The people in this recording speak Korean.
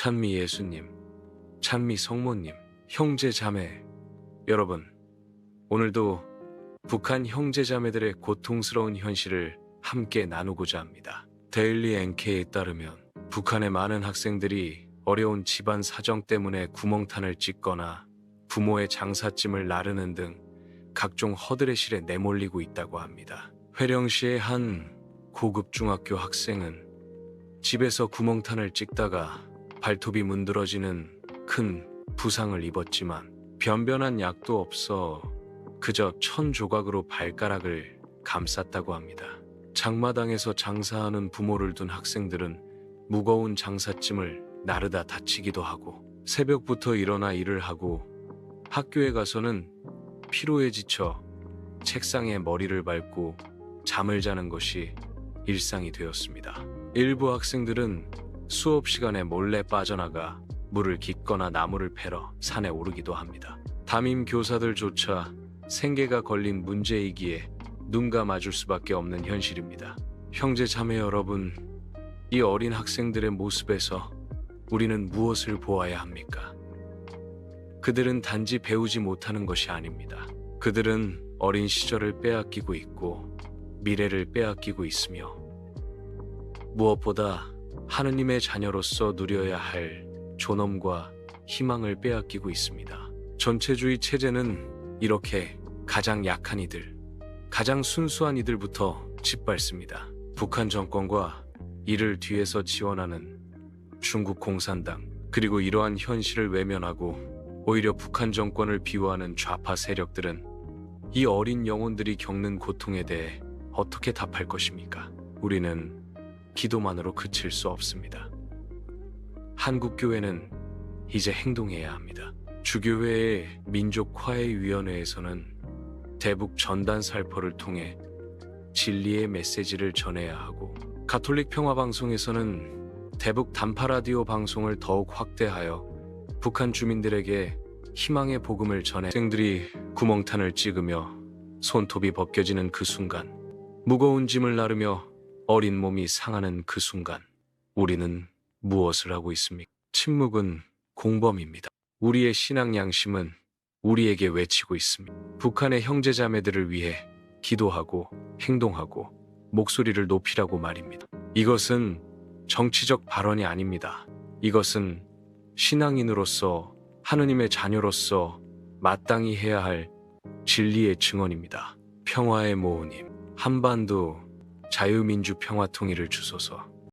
찬미 예수님, 찬미 성모님, 형제 자매 여러분, 오늘도 북한 형제 자매들의 고통스러운 현실을 함께 나누고자 합니다. 데일리 NK에 따르면 북한의 많은 학생들이 어려운 집안 사정 때문에 구멍탄을 찍거나 부모의 장사짐을 나르는 등 각종 허들의 실에 내몰리고 있다고 합니다. 회령시의 한 고급 중학교 학생은 집에서 구멍탄을 찍다가 발톱이 문드러지는 큰 부상을 입었지만 변변한 약도 없어 그저 천 조각으로 발가락을 감쌌다고 합니다. 장마당에서 장사하는 부모를 둔 학생들은 무거운 장사짐을 나르다 다치기도 하고 새벽부터 일어나 일을 하고 학교에 가서는 피로에 지쳐 책상에 머리를 밟고 잠을 자는 것이 일상이 되었습니다. 일부 학생들은 수업 시간에 몰래 빠져나가 물을 깃거나 나무를 패러 산에 오르기도 합니다. 담임 교사들조차 생계가 걸린 문제이기에 눈 감아줄 수밖에 없는 현실입니다. 형제 자매 여러분, 이 어린 학생들의 모습에서 우리는 무엇을 보아야 합니까? 그들은 단지 배우지 못하는 것이 아닙니다. 그들은 어린 시절을 빼앗기고 있고 미래를 빼앗기고 있으며 무엇보다 하느님의 자녀로서 누려야 할 존엄과 희망을 빼앗기고 있습니다. 전체주의 체제는 이렇게 가장 약한 이들, 가장 순수한 이들부터 짓밟습니다. 북한 정권과 이를 뒤에서 지원하는 중국 공산당, 그리고 이러한 현실을 외면하고 오히려 북한 정권을 비호하는 좌파 세력들은 이 어린 영혼들이 겪는 고통에 대해 어떻게 답할 것입니까? 우리는 기도만으로 그칠 수 없습니다. 한국교회는 이제 행동해야 합니다. 주교회의 민족화해위원회에서는 대북 전단 살포를 통해 진리의 메시지를 전해야 하고 가톨릭 평화방송에서는 대북 단파 라디오 방송을 더욱 확대하여 북한 주민들에게 희망의 복음을 전해 학생들이 구멍탄을 찍으며 손톱이 벗겨지는 그 순간 무거운 짐을 나르며 어린 몸이 상하는 그 순간 우리는 무엇을 하고 있습니까? 침묵은 공범입니다. 우리의 신앙 양심은 우리에게 외치고 있습니다. 북한의 형제자매들을 위해 기도하고 행동하고 목소리를 높이라고 말입니다. 이것은 정치적 발언이 아닙니다. 이것은 신앙인으로서 하느님의 자녀로서 마땅히 해야 할 진리의 증언입니다. 평화의 모호님, 한반도 자유민주 평화 통일을 주소서.